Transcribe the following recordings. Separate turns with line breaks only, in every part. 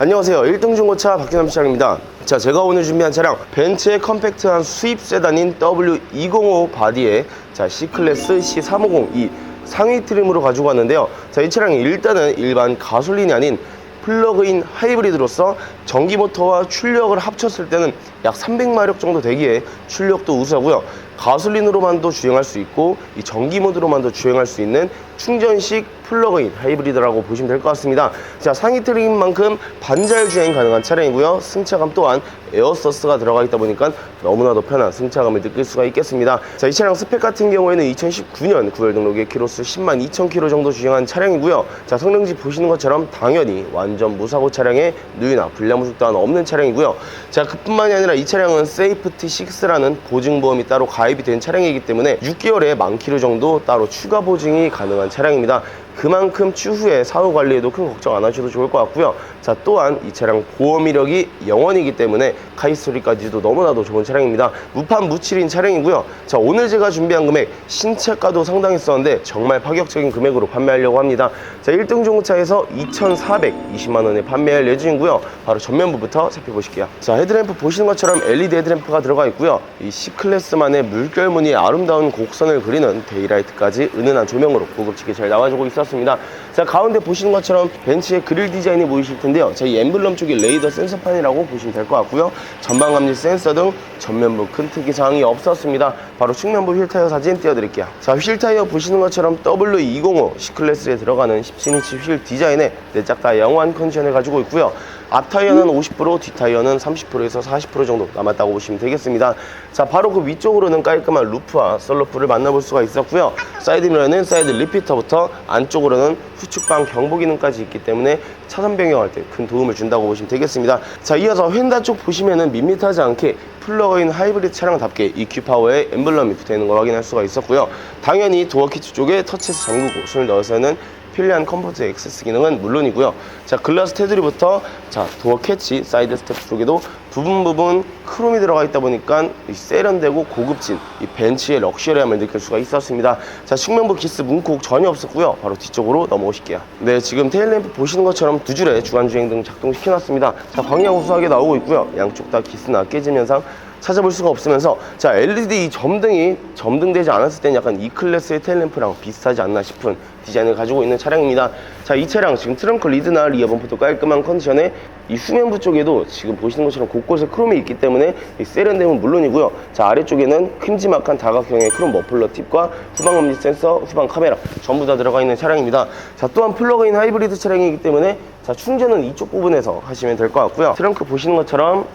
안녕하세요. 1등 중고차 박진남 시장입니다. 자, 제가 오늘 준비한 차량 벤츠의 컴팩트한 수입 세단인 W205 바디에 자, C클래스 C350 이 상위 트림으로 가지고 왔는데요. 자, 이 차량이 일단은 일반 가솔린이 아닌 플러그인 하이브리드로서 전기 모터와 출력을 합쳤을 때는 약 300마력 정도 되기에 출력도 우수하고요. 가솔린으로만도 주행할 수 있고 이 전기 모드로만도 주행할 수 있는 충전식 플러그인 하이브리드라고 보시면 될 것 같습니다. 자, 상위 트림인 만큼 반잘 주행 가능한 차량이고요. 승차감 또한 에어서스가 들어가 있다 보니까 너무나도 편한 승차감을 느낄 수가 있겠습니다. 자, 이 차량 스펙 같은 경우에는 2019년 9월 등록에 키로수 10만 2천 킬로 정도 주행한 차량이고요. 자, 성능지 보시는 것처럼 당연히 완전 무사고 차량에 누유나 불량부식 또한 없는 차량이고요. 자, 그뿐만이 아니라 이 차량은 세이프티 6라는 보증보험이 따로 가입이 된 차량이기 때문에 6개월에 만 킬로 정도 따로 추가 보증이 가능한 차량입니다. 그만큼 추후에 사후 관리에도 큰 걱정 안 하셔도 좋을 것 같고요. 자, 또한 이 차량 보험 이력이 영원이기 때문에 카이스토리까지도 너무나도 좋은 차량입니다. 무판 무칠인 차량이고요. 자, 오늘 제가 준비한 금액 신차가도 상당했었는데 정말 파격적인 금액으로 판매하려고 합니다. 자, 1등 중고차에서 2,420만 원에 판매할 예정이고요. 바로 전면부부터 살펴보실게요. 자, 헤드램프 보시는 것처럼 LED 헤드램프가 들어가 있고요. 이 C클래스만의 물결무늬의 아름다운 곡선을 그리는 데이라이트까지 은은한 조명으로 고급지게 잘 나와주고 있 었습니다. 자, 가운데 보시는 것처럼 벤츠의 그릴 디자인이 보이실 텐데요. 자, 이 엠블럼 쪽이 레이더 센서판이라고 보시면 될 것 같고요. 전방 감지 센서 등 전면부 큰 특이 사항이 없었습니다. 바로 측면부 휠 타이어 사진 띄워드릴게요. 자, 휠 타이어 보시는 것처럼 W205 C클래스에 들어가는 17인치 휠 디자인에 내짝 다 영원 컨디션을 가지고 있고요. 앞 타이어는 50%, 뒷 타이어는 30%에서 40% 정도 남았다고 보시면 되겠습니다. 자, 바로 그 위쪽으로는 깔끔한 루프와 썰루프를 만나볼 수가 있었고요. 사이드 미러는 사이드 리피터부터 안쪽으로는 후 측방 경보 기능까지 있기 때문에 차선 변경할 때 큰 도움을 준다고 보시면 되겠습니다. 자, 이어서 휀다 쪽 보시면은 밋밋하지 않게 플러그인 하이브리드 차량답게 EQ 파워의 엠블럼이 붙어 있는 걸 확인할 수가 있었고요. 당연히 도어 키트 쪽에 터치해서 잠그고 손을 넣어서는 편리한 컴포트 액세스 기능은 물론이고요. 자, 글라스 테두리부터 자, 도어 캐치, 사이드 스텝 쪽에도 부분 부분 크롬이 들어가 있다 보니까 이 세련되고 고급진 이 벤츠의 럭셔리함을 느낄 수가 있었습니다. 자, 측면부 기스 문콕 전혀 없었고요. 바로 뒤쪽으로 넘어오실게요. 네, 지금 테일램프 보시는 것처럼 두 줄에 주간 주행 등 작동시켜놨습니다. 자, 광량 우수하게 나오고 있고요. 양쪽 다 기스나 깨짐 현상 찾아볼 수가 없으면서 자 LED 이 점등이 점등되지 않았을 땐 약간 E 클래스의 테일램프랑 비슷하지 않나 싶은 디자인을 가지고 있는 차량입니다. 자 이 차량 지금 트렁크 리드나 리어 범퍼도 깔끔한 컨디션에 이 후면부 쪽에도 지금 보시는 것처럼 곳곳에 크롬이 있기 때문에 이 세련됨은 물론이고요. 자 아래쪽에는 큼지막한 다각형의 크롬 머플러 팁과 후방 감지 센서, 후방 카메라 전부 다 들어가 있는 차량입니다. 자 또한 플러그인 하이브리드 차량이기 때문에 자 충전은 이쪽 부분에서 하시면 될 것 같고요. 트렁크 보시는 것처럼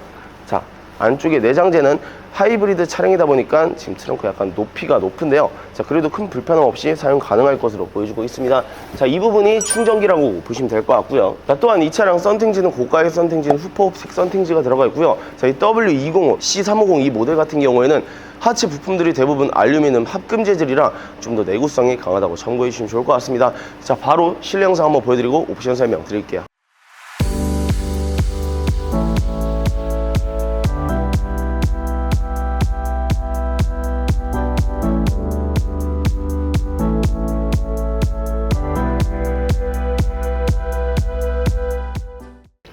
자 안쪽에 내장재는 하이브리드 차량이다 보니까 지금 트렁크 약간 높이가 높은데요. 자, 그래도 큰 불편함 없이 사용 가능할 것으로 보여주고 있습니다. 자, 이 부분이 충전기라고 보시면 될 것 같고요. 자, 또한 이 차량 썬팅지는 고가의 썬팅지는 후퍼옵색 썬팅지가 들어가 있고요. 자, 이 W205, C350 이 모델 같은 경우에는 하체 부품들이 대부분 알루미늄 합금 재질이라 좀 더 내구성이 강하다고 참고해 주시면 좋을 것 같습니다. 자, 바로 실내 영상 한번 보여드리고 옵션 설명 드릴게요.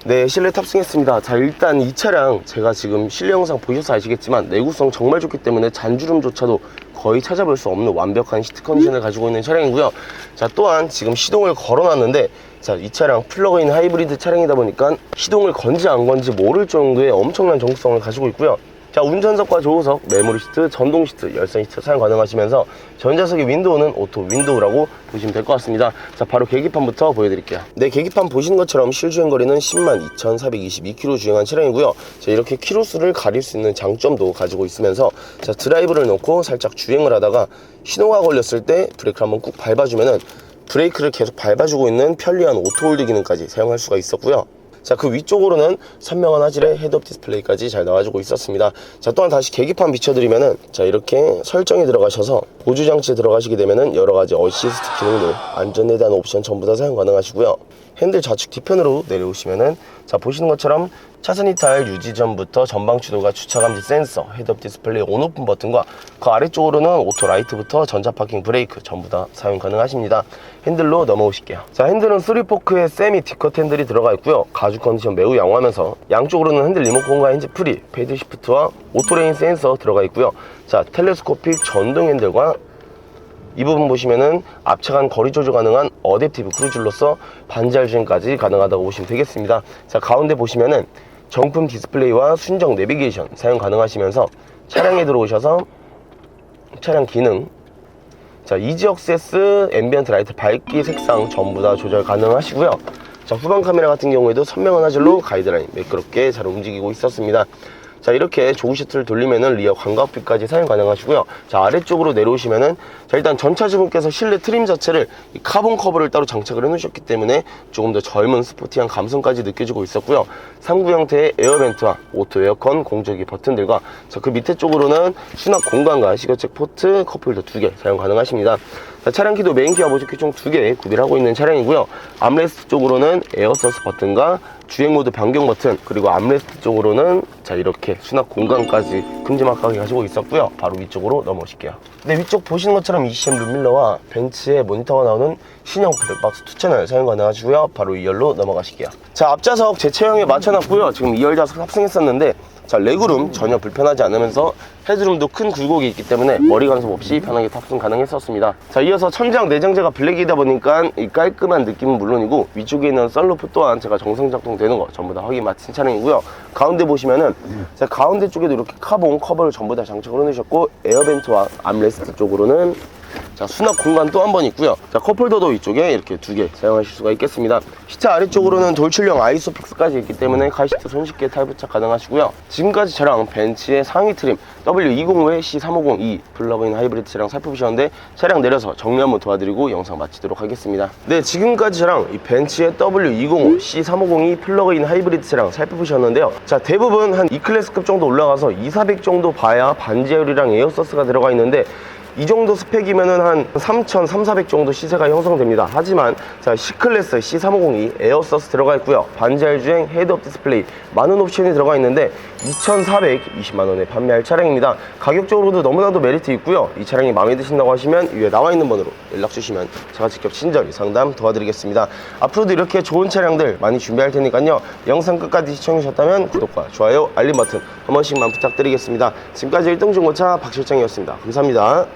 네, 실내 탑승했습니다. 자, 일단 이 차량 제가 지금 실내 영상 보셔서 아시겠지만 내구성 정말 좋기 때문에 잔주름조차도 거의 찾아볼 수 없는 완벽한 시트 컨디션을 가지고 있는 차량이고요. 자, 또한 지금 시동을 걸어놨는데 자, 이 차량 플러그인 하이브리드 차량이다 보니까 시동을 건지 안 건지 모를 정도의 엄청난 정수성을 가지고 있고요. 자, 운전석과 조우석, 메모리 시트, 전동 시트, 열선 시트 사용 가능하시면서 전자석의 윈도우는 오토 윈도우라고 보시면 될 것 같습니다. 자, 바로 계기판부터 보여드릴게요. 네, 계기판 보시는 것처럼 실주행 거리는 10만 2,422km 주행한 차량이고요. 자, 이렇게 키로수를 가릴 수 있는 장점도 가지고 있으면서 자, 드라이브를 놓고 살짝 주행을 하다가 신호가 걸렸을 때 브레이크를 한번 꾹 밟아주면은 브레이크를 계속 밟아주고 있는 편리한 오토홀드 기능까지 사용할 수가 있었고요. 자, 그 위쪽으로는 선명한 화질의 헤드업 디스플레이까지 잘 나와주고 있었습니다. 자, 또한 다시 계기판 비춰드리면은, 자, 이렇게 설정이 들어가셔서 보조장치에 들어가시게 되면은 여러 가지 어시스트 기능들, 안전에 대한 옵션 전부 다 사용 가능하시고요. 핸들 좌측 뒤편으로 내려오시면은 자 보시는 것처럼 차선 이탈 유지 전부터 전방 추돌과 주차 감지 센서, 헤드업 디스플레이 온 오픈 버튼과 그 아래쪽으로는 오토 라이트부터 전자 파킹 브레이크 전부 다 사용 가능하십니다. 핸들로 넘어오실게요. 자 핸들은 3포크에 세미 디컷 핸들이 들어가 있고요. 가죽 컨디션 매우 양호하면서 양쪽으로는 핸들 리모컨과 핸즈 프리, 패드 시프트와 오토레인 센서 들어가 있고요. 자 텔레스코픽 전동 핸들과 이 부분 보시면은 앞차간 거리 조절 가능한 어댑티브 크루즈로서 반지할 주행까지 가능하다고 보시면 되겠습니다. 자 가운데 보시면은 정품 디스플레이와 순정 내비게이션 사용 가능하시면서 차량에 들어오셔서 차량 기능 자 이지 억세스 앰비언트 라이트 밝기 색상 전부 다 조절 가능하시고요. 자 후방 카메라 같은 경우에도 선명한 화질로 가이드라인 매끄럽게 잘 움직이고 있었습니다. 자 이렇게 조그 시트를 돌리면은 리어 광각비까지 사용 가능하시고요. 자 아래쪽으로 내려오시면은 자 일단 전차주분께서 실내 트림 자체를 이 카본 커버를 따로 장착을 해 놓으셨기 때문에 조금 더 젊은 스포티한 감성까지 느껴지고 있었고요. 상부 형태의 에어벤트와 오토 에어컨 공조기 버튼들과 자 그 밑에 쪽으로는 수납 공간과 시거책 포트 컵홀더 두개 사용 가능하십니다 자, 차량 키도 메인 키와 보조 키 총 두 개 구비를 하고 있는 차량이고요. 암레스트 쪽으로는 에어서스 버튼과 주행 모드 변경 버튼 그리고 암레스트 쪽으로는 자 이렇게 수납 공간까지 큼지막하게 가지고 있었고요. 바로 위쪽으로 넘어오실게요. 네 위쪽 보시는 것처럼 ECM 룸밀러와 벤츠의 모니터가 나오는 신형 블랙박스 2채널 사용 가능하시고요. 바로 2열로 넘어가실게요. 자 앞좌석 제 체형에 맞춰놨고요. 지금 2열 좌석 탑승했었는데 자 레그룸 전혀 불편하지 않으면서 헤드룸도 큰 굴곡이 있기 때문에 머리 간섭 없이 편하게 탑승 가능했었습니다. 자 이어서 천장 내장재가 블랙이다 보니까 이 깔끔한 느낌은 물론이고 위쪽에 있는 썬루프 또한 제가 정상 작동되는 거 전부 다 확인 마친 차량이고요. 가운데 보시면은 자 가운데 쪽에도 이렇게 카본 커버를 전부 다 장착을 해놓으셨고 에어벤트와 암레스트 쪽으로는 자 수납 공간 또 한 번 있고요. 자 컵홀더도 이쪽에 이렇게 두 개 사용하실 수가 있겠습니다. 시트 아래쪽으로는 돌출형 아이소픽스까지 있기 때문에 카시트 손쉽게 탈부착 가능하시고요. 지금까지 저랑 벤츠의 상위 트림 W205의 C350E 플러그인 하이브리드 차량 살펴보셨는데 차량 내려서 정리 한번 도와드리고 영상 마치도록 하겠습니다. 네 지금까지 저랑 이 벤츠의 W205 C350E 플러그인 하이브리드 차량 살펴보셨는데요. 자 대부분 한 E클래스급 정도 올라가서 2, 400 정도 봐야 반지하율이랑 에어서스가 들어가 있는데 이 정도 스펙이면은 한 3,000, 3,400 정도 시세가 형성됩니다. 하지만 자 C클래스 C350이 에어서스 들어가 있고요. 반지할 주행 헤드업 디스플레이 많은 옵션이 들어가 있는데 2,420만 원에 판매할 차량입니다. 가격적으로도 너무나도 메리트 있고요. 이 차량이 마음에 드신다고 하시면 위에 나와 있는 번호로 연락 주시면 제가 직접 친절히 상담 도와드리겠습니다. 앞으로도 이렇게 좋은 차량들 많이 준비할 테니까요. 영상 끝까지 시청해 주셨다면 구독과 좋아요, 알림 버튼 한 번씩만 부탁드리겠습니다. 지금까지 1등 중고차 박 실장이었습니다. 감사합니다.